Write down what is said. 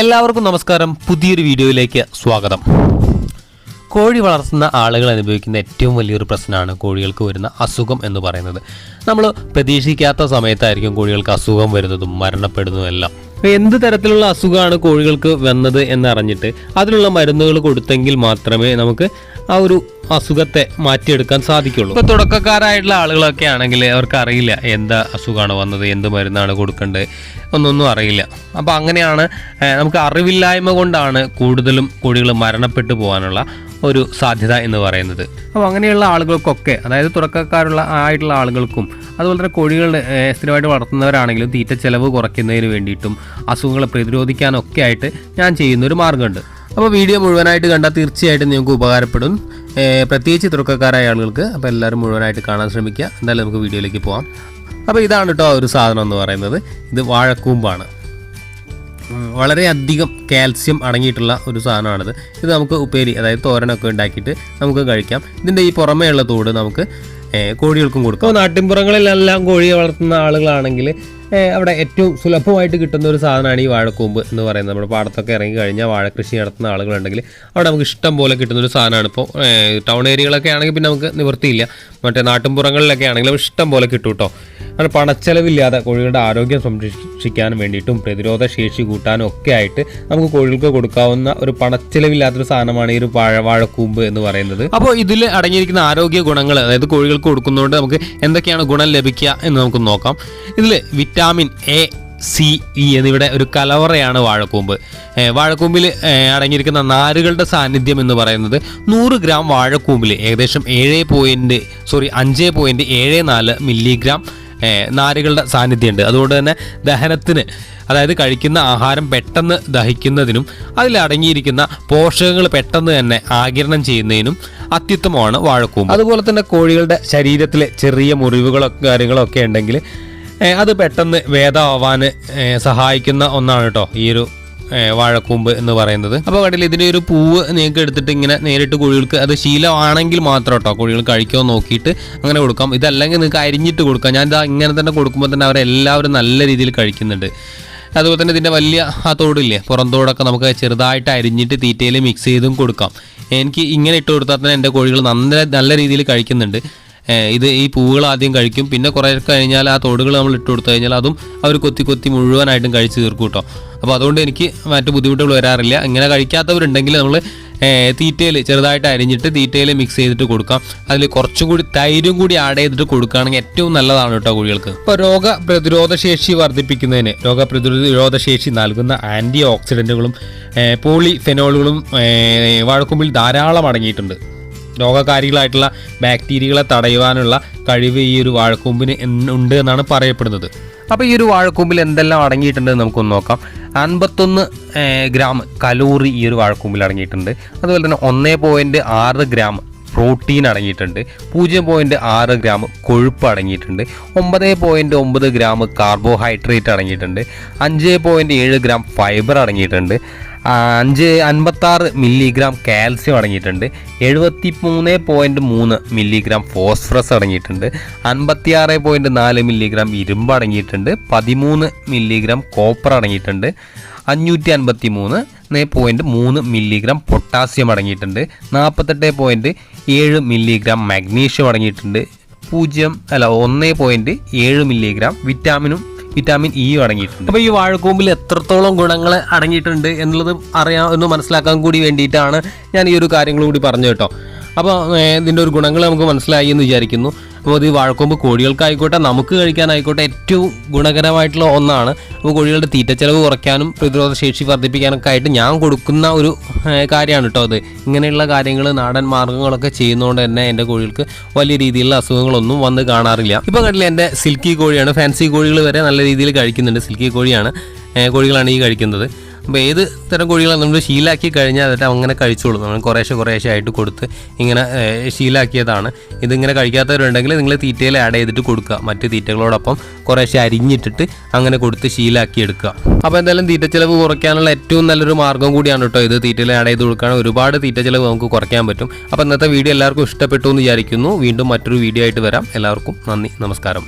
എല്ലാവർക്കും നമസ്കാരം. പുതിയൊരു വീഡിയോയിലേക്ക് സ്വാഗതം. കോഴി വളർത്തുന്ന ആളുകൾ അനുഭവിക്കുന്ന ഏറ്റവും വലിയൊരു പ്രശ്നമാണ് കോഴികൾക്ക് വരുന്ന അസുഖം എന്ന് പറയുന്നത്. നമ്മൾ പ്രതീക്ഷിക്കാത്ത സമയത്തായിരിക്കും കോഴികൾക്ക് അസുഖം വരുന്നതും മരണപ്പെടുന്നതും എല്ലാം. എന്ത് തരത്തിലുള്ള അസുഖമാണ് കോഴികൾക്ക് വന്നത് എന്നറിഞ്ഞിട്ട് അതിനുള്ള മരുന്നുകൾ കൊടുത്തെങ്കിൽ മാത്രമേ നമുക്ക് ആ ഒരു അസുഖത്തെ മാറ്റിയെടുക്കാൻ സാധിക്കുള്ളൂ. ഇപ്പോൾ തുടക്കക്കാരായിട്ടുള്ള ആളുകളൊക്കെ ആണെങ്കിൽ അവർക്ക് അറിയില്ല എന്താ അസുഖമാണ് വന്നത് എന്ത് മരുന്നാണ് കൊടുക്കേണ്ടത് ഒന്നൊന്നും അറിയില്ല. അപ്പോൾ അങ്ങനെയാണ് നമുക്ക് അറിവില്ലായ്മ കൊണ്ടാണ് കൂടുതലും കോഴികൾ മരണപ്പെട്ടു പോകാനുള്ള ഒരു സാധ്യത എന്ന് പറയുന്നത്. അപ്പോൾ അങ്ങനെയുള്ള ആളുകൾക്കൊക്കെ അതായത് തുടക്കക്കാരുള്ള ആയിട്ടുള്ള ആളുകൾക്കും അതുപോലെ തന്നെ കോഴികൾ സ്ഥിരമായിട്ട് വളർത്തുന്നവരാണെങ്കിലും തീറ്റ ചെലവ് കുറയ്ക്കുന്നതിന് വേണ്ടിയിട്ടും അസുഖങ്ങളെ പ്രതിരോധിക്കാനൊക്കെ ആയിട്ട് ഞാൻ ചെയ്യുന്ന ഒരു മാർഗമുണ്ട് അപ്പോൾ വീഡിയോ മുഴുവനായിട്ട് കണ്ടാൽ തീർച്ചയായിട്ടും നിങ്ങൾക്ക് ഉപകാരപ്പെടും. പ്രത്യേകിച്ച് തുടക്കക്കാരായ ആളുകൾക്ക്. അപ്പോൾ എല്ലാവരും മുഴുവനായിട്ട് കാണാൻ ശ്രമിക്കുക. എന്തായാലും നമുക്ക് വീഡിയോയിലേക്ക് പോകാം അപ്പോൾ ഇതാണ് കേട്ടോ ഒരു സാധനം എന്ന് പറയുന്നത്. ഇത് വാഴക്കൂമ്പാണ്. വളരെയധികം കാൽസ്യം അടങ്ങിയിട്ടുള്ള ഒരു സാധനമാണിത്. ഇത് നമുക്ക് ഉപ്പേരി അതായത് തോരനൊക്കെ ഉണ്ടാക്കിയിട്ട് നമുക്ക് കഴിക്കാം. ഇതിന്റെ ഈ പുറമേയുള്ള തോട് നമുക്ക് കോഴികൾക്കും കൊടുക്കാം. നാട്ടിൻപുറങ്ങളിലെല്ലാം കോഴിയെ വളർത്തുന്ന ആളുകളാണെങ്കിൽ അവിടെ ഏറ്റവും സുലഭമായിട്ട് കിട്ടുന്ന ഒരു സാധനമാണ് ഈ വാഴക്കൂമ്പ് എന്ന് പറയുന്നത്. നമ്മുടെ പാടത്തൊക്കെ ഇറങ്ങി കഴിഞ്ഞാൽ വാഴ കൃഷി നടത്തുന്ന ആളുകളുണ്ടെങ്കിൽ അവിടെ നമുക്ക് ഇഷ്ടം പോലെ കിട്ടുന്ന ഒരു സാധനമാണ് ഇപ്പോൾ ടൗൺ ഏരിയകളൊക്കെ ആണെങ്കിൽ പിന്നെ നമുക്ക് നിവൃത്തിയില്ല. മറ്റേ നാട്ടിൻപുറങ്ങളിലൊക്കെ ആണെങ്കിലും ഇഷ്ടം പോലെ കിട്ടും കേട്ടോ. അത് പണച്ചെലവില്ലാതെ കോഴികളുടെ ആരോഗ്യം സംരക്ഷിക്കാനും വേണ്ടിയിട്ടും പ്രതിരോധ ശേഷി കൂട്ടാനും ഒക്കെ ആയിട്ട് നമുക്ക് കോഴികൾക്ക് കൊടുക്കാവുന്ന ഒരു പണച്ചെലവില്ലാത്തൊരു സാധനമാണ് ഈ ഒരു വാഴ വാഴക്കൂമ്പ് എന്ന് പറയുന്നത്. അപ്പോൾ ഇതിൽ അടങ്ങിയിരിക്കുന്ന ആരോഗ്യ ഗുണങ്ങൾ അതായത് കോഴികൾക്ക് കൊടുക്കുന്നതുകൊണ്ട് നമുക്ക് എന്തൊക്കെയാണ് ഗുണം ലഭിക്കുക എന്ന് നമുക്ക് നോക്കാം. ഇതിൽ വിറ്റാമിൻ എ സി ഇ എന്നിവിടെ ഒരു കലവറയാണ് വാഴക്കൂമ്പ്. വാഴക്കൂമ്പിൽ അടങ്ങിയിരിക്കുന്ന നാരുകളുടെ സാന്നിധ്യം എന്ന് പറയുന്നത് നൂറ് ഗ്രാം വാഴക്കൂമ്പിൽ ഏകദേശം ഏഴ് പോയിന്റ് സോറി അഞ്ച് പോയിന്റ് ഏഴ് നാല് മില്ലിഗ്രാം നാരുകളുടെ സാന്നിധ്യമുണ്ട്. അതുകൊണ്ട് തന്നെ ദഹനത്തിന് അതായത് കഴിക്കുന്ന ആഹാരം പെട്ടെന്ന് ദഹിക്കുന്നതിനും അതിലടങ്ങിയിരിക്കുന്ന പോഷകങ്ങൾ പെട്ടെന്ന് തന്നെ ആകിരണം ചെയ്യുന്നതിനും അത്യുത്തമമാണ് വാഴക്കൂമ്പ്. അതുപോലെ തന്നെ കോഴികളുടെ ശരീരത്തിലെ ചെറിയ മുറിവുകളൊക്കെ കാര്യങ്ങളൊക്കെ ഉണ്ടെങ്കിൽ അത് പെട്ടെന്ന് വേദമാവാൻ സഹായിക്കുന്ന ഒന്നാണ് കേട്ടോ ഈ ഒരു വാഴക്കൂമ്പ് എന്ന് പറയുന്നത്. അപ്പോൾ കണ്ടില്ല ഇതിന്റെ ഒരു പൂവ് നിങ്ങൾക്ക് എടുത്തിട്ട് ഇങ്ങനെ നേരിട്ട് കോഴികൾക്ക് അത് ശീലമാണെങ്കിൽ മാത്രം കേട്ടോ കോഴികൾ കഴിക്കുമോ നോക്കിയിട്ട് അങ്ങനെ കൊടുക്കാം. ഇതല്ലെങ്കിൽ നിങ്ങൾക്ക് അരിഞ്ഞിട്ട് കൊടുക്കാം. ഞാൻ ഇതാ ഇങ്ങനെ തന്നെ കൊടുക്കുമ്പോൾ തന്നെ അവരെല്ലാവരും നല്ല രീതിയിൽ കഴിക്കുന്നുണ്ട്. അതുപോലെ തന്നെ ഇതിന്റെ വലിയ ആ തോടില്ലേ പുറം തോടൊക്കെ നമുക്ക് ചെറുതായിട്ട് അരിഞ്ഞിട്ട് തീറ്റയിൽ മിക്സ് ചെയ്തും കൊടുക്കാം. എനിക്ക് ഇങ്ങനെ ഇട്ട് കൊടുത്താൽ തന്നെ എന്റെ കോഴികൾ നല്ല നല്ല രീതിയിൽ കഴിക്കുന്നുണ്ട്. ഇത് ഈ പൂവുകൾ ആദ്യം കഴിക്കും. പിന്നെ കുറേ കഴിഞ്ഞാൽ ആ തോടുകൾ നമ്മൾ ഇട്ട് കൊടുത്തു കഴിഞ്ഞാൽ അതും അവർ കൊത്തി കൊത്തി മുഴുവനായിട്ടും കഴിച്ച് തീർക്കും കേട്ടോ. അപ്പോൾ അതുകൊണ്ട് എനിക്ക് മറ്റു ബുദ്ധിമുട്ടുകൾ വരാറില്ല. ഇങ്ങനെ കഴിക്കാത്തവരുണ്ടെങ്കിൽ നമ്മൾ തീറ്റയിൽ ചെറുതായിട്ട് അരിഞ്ഞിട്ട് തീറ്റയിൽ മിക്സ് ചെയ്തിട്ട് കൊടുക്കാം. അതിൽ കുറച്ചും കൂടി തൈരും കൂടി ആഡ് ചെയ്തിട്ട് കൊടുക്കുകയാണെങ്കിൽ ഏറ്റവും നല്ലതാണ് കേട്ടോ കോഴികൾക്ക്. ഇപ്പോൾ രോഗ പ്രതിരോധ ശേഷി വർദ്ധിപ്പിക്കുന്നതിന് രോഗ പ്രതിരോധ ശേഷി നൽകുന്ന ആന്റി ഓക്സിഡന്റുകളും പോളിഫെനോളുകളും വഴക്കുമ്പിൽ ധാരാളം അടങ്ങിയിട്ടുണ്ട്. രോഗകാരികളായിട്ടുള്ള ബാക്ടീരിയകളെ തടയുവാനുള്ള കഴിവ് ഈ ഒരു വാഴക്കൂമ്പിന് ഉണ്ട് എന്നാണ് പറയപ്പെടുന്നത്. അപ്പോൾ ഈ ഒരു വാഴക്കൂമ്പിൽ എന്തെല്ലാം അടങ്ങിയിട്ടുണ്ടെന്ന് നമുക്കൊന്ന് നോക്കാം. അൻപത്തൊന്ന് ഗ്രാം കലോറി ഈ ഒരു വാഴക്കൂമ്പിൽ അടങ്ങിയിട്ടുണ്ട്. അതുപോലെ തന്നെ ഒന്നേ പോയിന്റ് ആറ് ഗ്രാം പ്രോട്ടീൻ അടങ്ങിയിട്ടുണ്ട്. പൂജ്യം പോയിന്റ് ആറ് ഗ്രാം കൊഴുപ്പ് അടങ്ങിയിട്ടുണ്ട്. ഒമ്പത് പോയിന്റ് ഒമ്പത് ഗ്രാം കാർബോഹൈഡ്രേറ്റ് അടങ്ങിയിട്ടുണ്ട്. അഞ്ച് പോയിന്റ് ഏഴ് ഗ്രാം ഫൈബർ അടങ്ങിയിട്ടുണ്ട്. അഞ്ച് അൻപത്താറ് മില്ലിഗ്രാം കാൽസ്യം അടങ്ങിയിട്ടുണ്ട്. എഴുപത്തി മൂന്ന് പോയിന്റ് മൂന്ന് മില്ലിഗ്രാം ഫോസ്ഫറസ് അടങ്ങിയിട്ടുണ്ട്. അൻപത്തിയാറ് പോയിന്റ് നാല് മില്ലിഗ്രാം ഇരുമ്പ് അടങ്ങിയിട്ടുണ്ട്. പതിമൂന്ന് മില്ലിഗ്രാം കോപ്പർ അടങ്ങിയിട്ടുണ്ട്. അഞ്ഞൂറ്റി അൻപത്തി മൂന്ന് പോയിന്റ് മൂന്ന് മില്ലിഗ്രാം പൊട്ടാസ്യം അടങ്ങിയിട്ടുണ്ട്. നാൽപ്പത്തെട്ട് പോയിന്റ് ഏഴ് മില്ലിഗ്രാം മാഗ്നീഷ്യം അടങ്ങിയിട്ടുണ്ട്. പൂജ്യം അല്ല ഒന്ന് പോയിന്റ് ഏഴ് മില്ലിഗ്രാം വിറ്റാമിനും വിറ്റാമിൻ ഇ അടങ്ങിയിട്ടുണ്ട്. അപ്പോൾ ഈ വാഴക്കൂമ്പിൽ എത്രത്തോളം ഗുണങ്ങൾ അടങ്ങിയിട്ടുണ്ട് എന്നുള്ളത് അറിയാൻ ഒന്ന് മനസ്സിലാക്കാൻ കൂടി വേണ്ടിയിട്ടാണ് ഞാൻ ഈ ഒരു കാര്യങ്ങൾ കൂടി പറഞ്ഞു കേട്ടോ. അപ്പോൾ ഇതിന്റെ ഒരു ഗുണങ്ങൾ നമുക്ക് മനസ്സിലായി എന്ന് വിചാരിക്കുന്നു. അപ്പോൾ ഈ വാഴക്കൊമ്പ് കോഴികൾക്കായിക്കോട്ടെ നമുക്ക് കഴിക്കാനായിക്കോട്ടെ ഏറ്റവും ഗുണകരമായിട്ടുള്ള ഒന്നാണ്. അപ്പോൾ കോഴികളുടെ തീറ്റച്ചെലവ് കുറയ്ക്കാനും പ്രതിരോധ ശേഷി വർദ്ധിപ്പിക്കാനൊക്കെ ആയിട്ട് ഞാൻ കൊടുക്കുന്ന ഒരു കാര്യമാണ് കേട്ടോ അത്. ഇങ്ങനെയുള്ള കാര്യങ്ങൾ നാടൻ മാർഗങ്ങളൊക്കെ ചെയ്യുന്നതുകൊണ്ട് തന്നെ എന്റെ കോഴികൾക്ക് വലിയ രീതിയിലുള്ള അസുഖങ്ങളൊന്നും വന്ന് കാണാറില്ല. ഇപ്പോൾ കണ്ടില്ല എന്റെ സിൽക്കി കോഴിയാണ്. ഫാൻസി കോഴികൾ വരെ നല്ല രീതിയിൽ കഴിക്കുന്നുണ്ട്. സിൽക്കി കോഴിയാണ് കോഴികളാണ് ഈ കഴിക്കുന്നത്. അപ്പോൾ ഏത് തരം കോഴികളാണ് നമ്മൾ ശീലാക്കി കഴിഞ്ഞാൽ അതിട്ട് അങ്ങനെ കഴിച്ചോളൂ. നമ്മൾ കുറേശ്ശെ കുറേശ്ശെ ആയിട്ട് കൊടുത്ത് ഇങ്ങനെ ശീലാക്കിയതാണ്. ഇതിങ്ങനെ കഴിക്കാത്തവരുണ്ടെങ്കിൽ നിങ്ങൾ തീറ്റയിൽ ആഡ് ചെയ്തിട്ട് കൊടുക്കുക. മറ്റ് തീറ്റകളോടൊപ്പം കുറേശ്ശെ അരിഞ്ഞിട്ടിട്ട് അങ്ങനെ കൊടുത്ത് ശീലാക്കി എടുക്കുക. അപ്പോൾ എന്തായാലും തീറ്റ ചിലവ് കുറയ്ക്കാനുള്ള ഏറ്റവും നല്ലൊരു മാർഗം കൂടിയാണ് കേട്ടോ ഇത്. തീറ്റയിൽ ആഡ് ചെയ്ത് കൊടുക്കുകയാണ് ഒരുപാട് തീറ്റ ചിലവ് നമുക്ക് കുറയ്ക്കാൻ പറ്റും. അപ്പോൾ ഇന്നത്തെ വീഡിയോ എല്ലാവർക്കും ഇഷ്ടപ്പെട്ടു എന്ന് വിചാരിക്കുന്നു. വീണ്ടും മറ്റൊരു വീഡിയോ ആയിട്ട് വരാം. എല്ലാവർക്കും നന്ദി. നമസ്കാരം.